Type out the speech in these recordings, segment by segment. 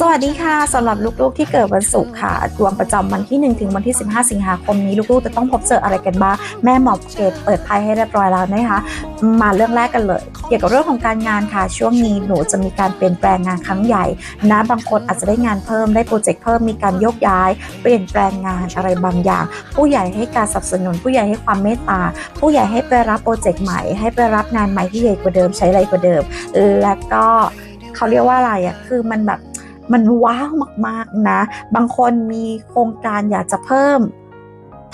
สวัสดีค่ะสำหรับลูกๆที่เกิดวันศุกร์ค่ะดวงประจำวันที่ 1 ถึงวันที่ 15 สิงหาคมนี้ลูกๆจะต้องพบเจออะไรกันบ้างแม่หมอเกตเปิดไพ่ให้เรียบร้อยแล้วนะคะมาเรื่องแรกกันเลย เกี่ยวกับเรื่องของการงานค่ะ ช่วงนี้หนูจะมีการเปลี่ยนแปลงงานครั้งใหญ่นะบางคนอาจจะได้งานเพิ่มได้โปรเจกต์เพิ่มมีการยกย้าย เปลี่ยนแปลงงานอะไรบางอย่าง ผู้ใหญ่ให้การสนับสนุน ผู้ใหญ่ให้ความเมตตา ผู้ใหญ่ให้ไปรับโปรเจกต์ใหม่ ให้ไปรับงานใหม่ที่ใหญ่กว่าเดิมใช้อะไรกว่าเดิม และก็เขาเรียกว่าอะไรอะคือมันแบบ มันว้าวมากๆนะ บางคนมีโครงการอยากจะเพิ่ม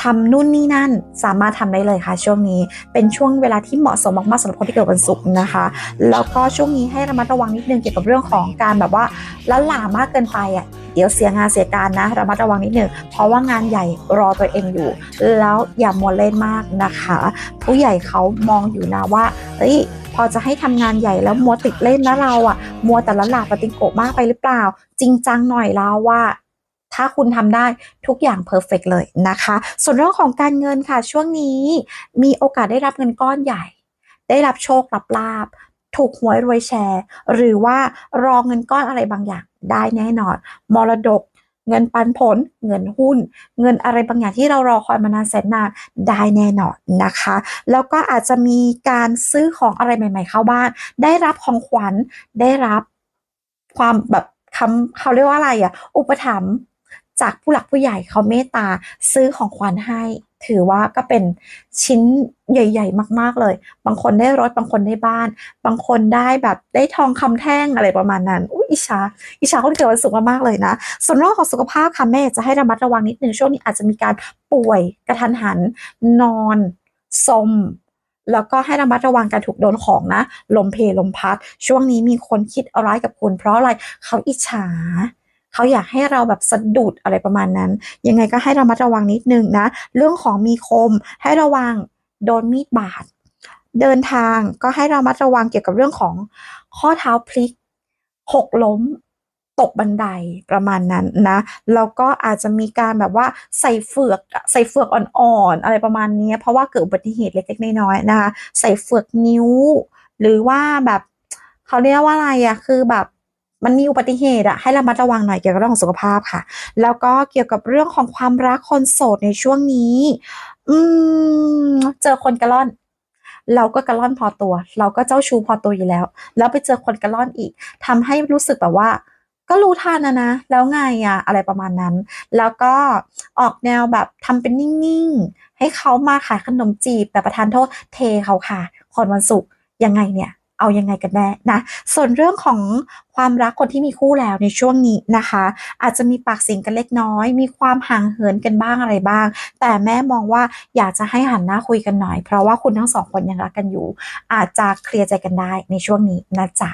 ทำนู่นนี่นั่นสามารถทำได้เลยค่ะช่วงนี้เป็นช่วงเวลาที่เหมาะสมมากๆสำหรับคนที่เกิดวันศุกร์นะคะ แล้วก็ช่วงนี้ให้ระมัดระวังนิดนึงเกี่ยวกับเรื่องของการแบบว่าละหลามากเกินไปอะ เดี๋ยวเสียงานเสียการนะระมัดระวังนิดหนึ่งเพราะว่างานใหญ่รอตัวเองอยู่ แล้วอย่ามัวเล่นมากนะคะ ผู้ใหญ่เขามองอยู่นะว่าเฮ้ยพอจะให้ทำงานใหญ่แล้วมัวติดเล่นนะเราอะมัวแต่ละหลาปฏิโกะมากไปหรือเปล่า จริงจังหน่อยแล้วว่าถ้าคุณทำได้ทุกอย่างเพอร์เฟกเลยนะคะ ส่วนเรื่องของการเงินค่ะ ช่วงนี้มีโอกาสได้รับเงินก้อนใหญ่ ได้รับโชครับลาบ ถูกหวยรวยแชร์ หรือว่ารอเงินก้อนอะไรบางอย่างได้แน่นอน มรดกเงินปันผล เงินหุ้น เงินอะไรบางอย่างที่เรารอคอยมานานแสนนานได้แน่นอนนะคะ แล้วก็อาจจะมีการซื้อของอะไรใหม่ ๆ เข้าบ้าน ได้รับของขวัญได้รับความแบบคำเขาเรียกว่าอะไรอะ อุปถัมภ์จากผู้หลักผู้ใหญ่เขาเมตตาซื้อของขวัญให้ ถือว่าก็เป็นชิ้นใหญ่ ๆ มาก ๆเลย บางคนได้รถบางคนได้บ้าน บางคนได้แบบได้ทองคำแท่งอะไรประมาณนั้นอุ้ยอิชาอิชาคนเกิดวันศุกร์มากๆเลยนะ ส่วนเรื่องของสุขภาพค่ะแม่จะให้ระมัดระวังนิดนึงช่วงนี้อาจจะมีการป่วยกระทันหัน นอนสมแล้วก็ให้ระมัดระวังการถูกโดนของนะ ลมเพลลมพัด ช่วงนี้มีคนคิดร้ายกับคุณเพราะอะไรเขาอิจฉา เขาอยากให้เราแบบสะดุดอะไรประมาณนั้น ยังไงก็ให้ระมัดระวังนิดนึงนะ เรื่องของมีคมให้ระวังโดนมีดบาด เดินทางก็ให้ระมัดระวังเกี่ยวกับเรื่องของข้อเท้าพลิกหกล้มตกบันไดประมาณนั้นนะแล้วก็อาจจะมีการแบบว่าใส่เฟือกใส่เฟือกอ่อนๆอะไรประมาณนี้ เพราะว่าเกิดอุบัติเหตุเล็กๆน้อยๆนะคะใส่เฟือกนิ้ว หรือว่าแบบเขาเรียกว่าอะไรอะคือแบบ มันมีอุบัติเหตุอะให้ระมัดระวังหน่อยเกี่ยวกับเรื่องของสุขภาพค่ะ แล้วก็เกี่ยวกับเรื่องของความรักคนโสดในช่วงนี้ อืม เจอคนกระล่อน เราก็กระล่อนพอตัว เราก็เจ้าชู้พอตัวอยู่แล้ว แล้วไปเจอคนกระล่อนอีกทำให้รู้สึกแบบว่า ก็รู้ทันนะนะ แล้วไงอะอะไรประมาณนั้น แล้วก็ออกแนวแบบทำเป็นนิ่งๆให้เขามาขายขนมจีบแต่ประทานโทษเทเขาค่ะคนวันศุกร์ยังไงเนี่ย เอายังไงกันแน่นะส่วนเรื่องของความรักคนที่มีคู่แล้วในช่วงนี้นะคะ อาจจะมีปากเสียงกันเล็กน้อย มีความห่างเหินกันบ้างอะไรบ้าง แต่แม่มองว่าอยากจะให้หันหน้าคุยกันหน่อย เพราะว่าคุณทั้งสองคนยังรักกันอยู่ อาจจะเคลียร์ใจกันได้ในช่วงนี้นะจ๊ะ